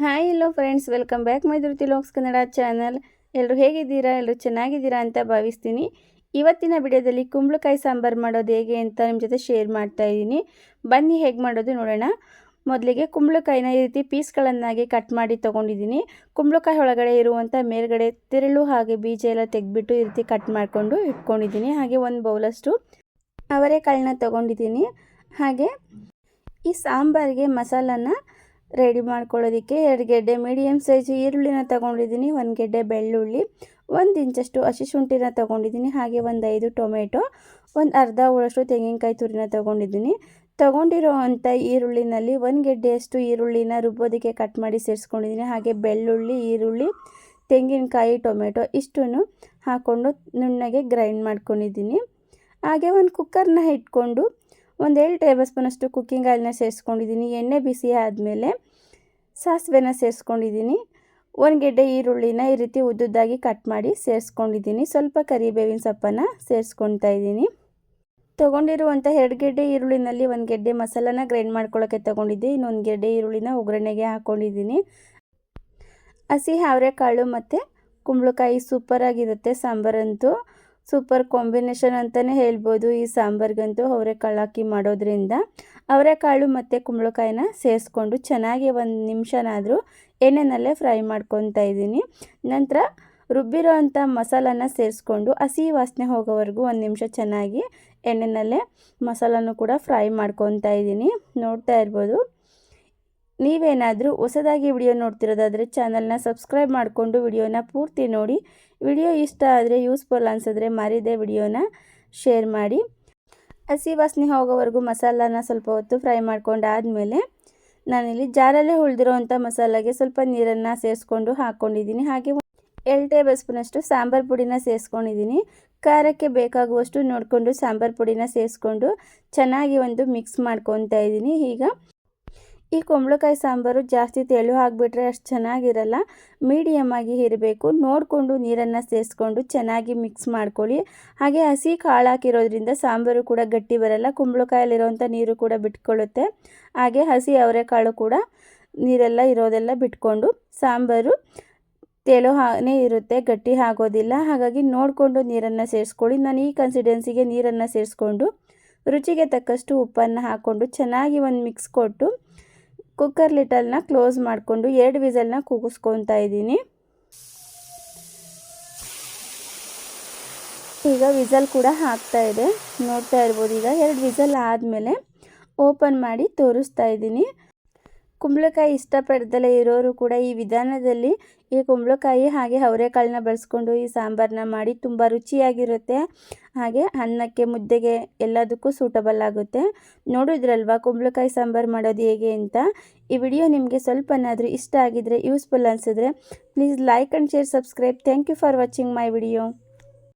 Hi hello friends welcome back my Dhriti looks Kannada channel ಎಲ್ಲರೂ ಹೇಗಿದ್ದೀರಾ? ಎಲ್ಲರೂ ಚೆನ್ನಾಗಿದ್ದೀರಾ ಅಂತ ಭಾವಿಸ್ತೀನಿ. ಇವತ್ತಿನ ವಿಡಿಯೋದಲ್ಲಿ ಕುಂಬಳಕಾಯಿ ಸಾಂಬಾರು ಮಾಡೋದು ಹೇಗೆ ಅಂತ ನಿಮ್ಮ ಜೊತೆ ಶೇರ್ ಮಾಡ್ತಾ ಇದ್ದೀನಿ. ಬನ್ನಿ, ಹೇಗೆ ಮಾಡೋದು ನೋಡೋಣ. ಮೊದಲಿಗೆ ಕುಂಬಳಕಾಯಿನ ಈ ರೀತಿ ಪೀಸ್ಗಳನ್ನಾಗಿ ಕಟ್ ಮಾಡಿ ತೊಗೊಂಡಿದ್ದೀನಿ. ಕುಂಬಳಕಾಯಿ ಒಳಗಡೆ ಇರುವಂಥ ಮೇಲ್ಗಡೆ ತಿರುಳು ಹಾಗೆ ಬೀಜ ಎಲ್ಲ ತೆಗೆದ್ಬಿಟ್ಟು ಈ ರೀತಿ ಕಟ್ ಮಾಡಿಕೊಂಡು ಇಟ್ಕೊಂಡಿದ್ದೀನಿ. ಹಾಗೆ ಒಂದು ಬೌಲಷ್ಟು ಅವರೆಕಾಳನ್ನ ತೊಗೊಂಡಿದ್ದೀನಿ. ಹಾಗೆ ಈ ಸಾಂಬಾರಿಗೆ ಮಸಾಲನ ರೆಡಿ ಮಾಡ್ಕೊಳ್ಳೋದಕ್ಕೆ ಎರಡು ಗೆಡ್ಡೆ ಮೀಡಿಯಮ್ ಸೈಜ್ ಈರುಳ್ಳಿನ ತೊಗೊಂಡಿದ್ದೀನಿ, ಒಂದು ಗೆಡ್ಡೆ ಬೆಳ್ಳುಳ್ಳಿ, ಒಂದು ಇಂಚಷ್ಟು ಹಸಿ ಶುಂಠಿನ ತೊಗೊಂಡಿದ್ದೀನಿ, ಹಾಗೆ ಒಂದು ಐದು ಟೊಮೆಟೊ, ಒಂದು ಅರ್ಧ ಹೋಳಷ್ಟು ತೆಂಗಿನಕಾಯಿ ತುರಿನ ತೊಗೊಂಡಿದ್ದೀನಿ. ತೊಗೊಂಡಿರೋ ಅಂಥ ಈರುಳ್ಳಿನಲ್ಲಿ ಒಂದು ಗೆಡ್ಡೆಯಷ್ಟು ಈರುಳ್ಳಿನ ರುಬ್ಬೋದಕ್ಕೆ ಕಟ್ ಮಾಡಿ ಸೇರಿಸ್ಕೊಂಡಿದ್ದೀನಿ, ಹಾಗೆ ಬೆಳ್ಳುಳ್ಳಿ, ಈರುಳ್ಳಿ, ತೆಂಗಿನಕಾಯಿ, ಟೊಮೆಟೊ ಇಷ್ಟನ್ನು ಹಾಕ್ಕೊಂಡು ನುಣ್ಣಗೆ ಗ್ರೈಂಡ್ ಮಾಡ್ಕೊಂಡಿದ್ದೀನಿ. ಹಾಗೆ ಒಂದು ಕುಕ್ಕರ್ನ ಇಟ್ಕೊಂಡು ಒಂದು ಏಳು ಟೇಬಲ್ ಸ್ಪೂನಷ್ಟು ಕುಕ್ಕಿಂಗ್ ಆಯಿಲ್ನ ಸೇರಿಸ್ಕೊಂಡಿದ್ದೀನಿ, ಎಣ್ಣೆ ಬಿಸಿ ಆದಮೇಲೆ ಸಾಸಿವೆನ ಸೇರಿಸ್ಕೊಂಡಿದ್ದೀನಿ. ಒಂದು ಗೆಡ್ಡೆ ಈರುಳ್ಳಿನ ಈ ರೀತಿ ಉದ್ದುದ್ದಾಗಿ ಕಟ್ ಮಾಡಿ ಸೇರಿಸ್ಕೊಂಡಿದ್ದೀನಿ. ಸ್ವಲ್ಪ ಕರಿಬೇವಿನ ಸೊಪ್ಪನ್ನು ಸೇರಿಸ್ಕೊಳ್ತಾ ಇದ್ದೀನಿ. ತೊಗೊಂಡಿರುವಂಥ ಎರಡು ಗೆಡ್ಡೆ ಈರುಳ್ಳಿನಲ್ಲಿ ಒಂದು ಗೆಡ್ಡೆ ಮಸಾಲನ ಗ್ರೈಂಡ್ ಮಾಡ್ಕೊಳ್ಳೋಕ್ಕೆ ತೊಗೊಂಡಿದ್ದೆ. ಇನ್ನೊಂದು ಗೆಡ್ಡೆ ಈರುಳ್ಳಿನ ಒಗ್ಗರಣೆಗೆ ಹಾಕ್ಕೊಂಡಿದ್ದೀನಿ ಹಸಿ, ಅವರೆಕಾಳು ಮತ್ತು ಕುಂಬಳಕಾಯಿ ಸೂಪರಾಗಿರುತ್ತೆ ಸಾಂಬಾರಂತೂ. ಸೂಪರ್ ಕಾಂಬಿನೇಷನ್ ಅಂತಲೇ ಹೇಳ್ಬೋದು ಈ ಸಾಂಬಾರ್ಗಂತೂ ಅವರೆಕಾಳು ಹಾಕಿ ಮಾಡೋದ್ರಿಂದ. ಅವರೆಕಾಳು ಮತ್ತು ಕುಂಬಳಕಾಯಿನ ಸೇರಿಸ್ಕೊಂಡು ಚೆನ್ನಾಗಿ ಒಂದು ನಿಮಿಷನಾದರೂ ಎಣ್ಣೆನಲ್ಲೇ ಫ್ರೈ ಮಾಡ್ಕೊತಾ ಇದ್ದೀನಿ. ನಂತರ ರುಬ್ಬಿರೋ ಅಂಥ ಮಸಾಲಾನ ಸೇರಿಸ್ಕೊಂಡು ಹಸಿ ವಾಸನೆ ಹೋಗೋವರೆಗೂ ಒಂದು ನಿಮಿಷ ಚೆನ್ನಾಗಿ ಎಣ್ಣೆನಲ್ಲೇ ಮಸಾಲನೂ ಕೂಡ ಫ್ರೈ ಮಾಡ್ಕೊತಾ ಇದ್ದೀನಿ. ನೋಡ್ತಾ ಇರ್ಬೋದು. ನೀವೇನಾದರೂ ಹೊಸದಾಗಿ ವಿಡಿಯೋ ನೋಡ್ತಿರೋದಾದರೆ ಚಾನಲ್ನ ಸಬ್ಸ್ಕ್ರೈಬ್ ಮಾಡಿಕೊಂಡು ವಿಡಿಯೋನ ಪೂರ್ತಿ ನೋಡಿ. ವಿಡಿಯೋ ಇಷ್ಟ ಆದರೆ ಯೂಸ್ಫುಲ್ ಅನಿಸಿದ್ರೆ ಮಾರಿದೆ ವಿಡಿಯೋನ ಶೇರ್ ಮಾಡಿ. ಹಸಿ ವಾಸನೆ ಹೋಗೋವರೆಗೂ ಮಸಾಲಾನ ಸ್ವಲ್ಪ ಹೊತ್ತು ಫ್ರೈ ಮಾಡ್ಕೊಂಡಾದಮೇಲೆ ನಾನಿಲ್ಲಿ ಜಾರಲ್ಲೇ ಉಳಿದಿರೋವಂಥ ಮಸಾಲಾಗೆ ಸ್ವಲ್ಪ ನೀರನ್ನು ಸೇರಿಸ್ಕೊಂಡು ಹಾಕ್ಕೊಂಡಿದ್ದೀನಿ ಹಾಗೆ ಎರಡು ಟೇಬಲ್ ಸ್ಪೂನಷ್ಟು ಸಾಂಬಾರು ಪುಡಿನ ಸೇರಿಸ್ಕೊಂಡಿದ್ದೀನಿ. ಖಾರಕ್ಕೆ ಬೇಕಾಗುವಷ್ಟು ನೋಡಿಕೊಂಡು ಸಾಂಬಾರು ಪುಡಿನ ಸೇರಿಸ್ಕೊಂಡು ಚೆನ್ನಾಗಿ ಒಂದು ಮಿಕ್ಸ್ ಮಾಡ್ಕೊತಾ ಇದ್ದೀನಿ. ಈಗ ಈ ಕುಂಬಳಕಾಯಿ ಸಾಂಬಾರು ಜಾಸ್ತಿ ತೆಳು ಹಾಕಿಬಿಟ್ರೆ ಅಷ್ಟು ಚೆನ್ನಾಗಿರಲ್ಲ. ಮೀಡಿಯಮ್ ಆಗಿ ಇರಬೇಕು. ನೋಡಿಕೊಂಡು ನೀರನ್ನು ಸೇರಿಸ್ಕೊಂಡು ಚೆನ್ನಾಗಿ ಮಿಕ್ಸ್ ಮಾಡ್ಕೊಳ್ಳಿ. ಹಾಗೆ ಹಸಿ ಕಾಳು ಹಾಕಿರೋದ್ರಿಂದ ಸಾಂಬಾರು ಕೂಡ ಗಟ್ಟಿ ಬರಲ್ಲ. ಕುಂಬಳಕಾಯಲ್ಲಿರೋವಂಥ ನೀರು ಕೂಡ ಬಿಟ್ಕೊಳ್ಳುತ್ತೆ. ಹಾಗೆ ಹಸಿ ಅವರೆಕಾಳು ಕೂಡ ನೀರೆಲ್ಲ ಇರೋದೆಲ್ಲ ಬಿಟ್ಕೊಂಡು ಸಾಂಬಾರು ತೆಳು ಹಾನೇ ಇರುತ್ತೆ. ಗಟ್ಟಿ ಆಗೋದಿಲ್ಲ. ಹಾಗಾಗಿ ನೋಡಿಕೊಂಡು ನೀರನ್ನು ಸೇರಿಸ್ಕೊಳ್ಳಿ ನಾನು ಈ ಕನ್ಸಿಡೆನ್ಸಿಗೆ ನೀರನ್ನು ಸೇರಿಸ್ಕೊಂಡು ರುಚಿಗೆ ತಕ್ಕಷ್ಟು ಉಪ್ಪನ್ನು ಹಾಕ್ಕೊಂಡು ಚೆನ್ನಾಗಿ ಒಂದು ಮಿಕ್ಸ್ ಕೊಟ್ಟು ಕುಕ್ಕರ್ ಲಿಟಲ್ನ ಕ್ಲೋಸ್ ಮಾಡಿಕೊಂಡು ಎರಡು ವಿಸಲ್ನ ಕೂಗಿಸ್ಕೊತಾ ಇದ್ದೀನಿ. ಈಗ ವಿಸಲ್ ಕೂಡ ಹಾಕ್ತಾ ಇದೆ. ನೋಡ್ತಾ ಇರ್ಬೋದು, ಈಗ ಎರಡು ವಿಸಲ್ ಆದಮೇಲೆ ಓಪನ್ ಮಾಡಿ ತೋರಿಸ್ತಾ ಇದ್ದೀನಿ. ಕುಂಬಳಕಾಯಿ ಇಷ್ಟಪಡ್ದಲೇ ಇರೋರು ಕೂಡ ಈ ವಿಧಾನದಲ್ಲಿ ಈ ಕುಂಬಳಕಾಯಿ ಹಾಗೆ ಅವರೆಕಾಳನ್ನ ಬಳಸ್ಕೊಂಡು ಈ ಸಾಂಬಾರನ್ನ ಮಾಡಿ ತುಂಬ ರುಚಿಯಾಗಿರುತ್ತೆ. ಹಾಗೆ ಅನ್ನಕ್ಕೆ ಮುದ್ದೆಗೆ ಎಲ್ಲದಕ್ಕೂ ಸೂಟಬಲ್ ಆಗುತ್ತೆ. ನೋಡಿದ್ರಲ್ವಾ ಕುಂಬಳಕಾಯಿ ಸಾಂಬಾರು ಮಾಡೋದು ಹೇಗೆ ಅಂತ. ಈ ವಿಡಿಯೋ ನಿಮಗೆ ಸ್ವಲ್ಪನಾದರೂ ಇಷ್ಟ ಆಗಿದ್ರೆ ಯೂಸ್ಫುಲ್ ಅನಿಸಿದ್ರೆ please like and share subscribe thank you for watching my video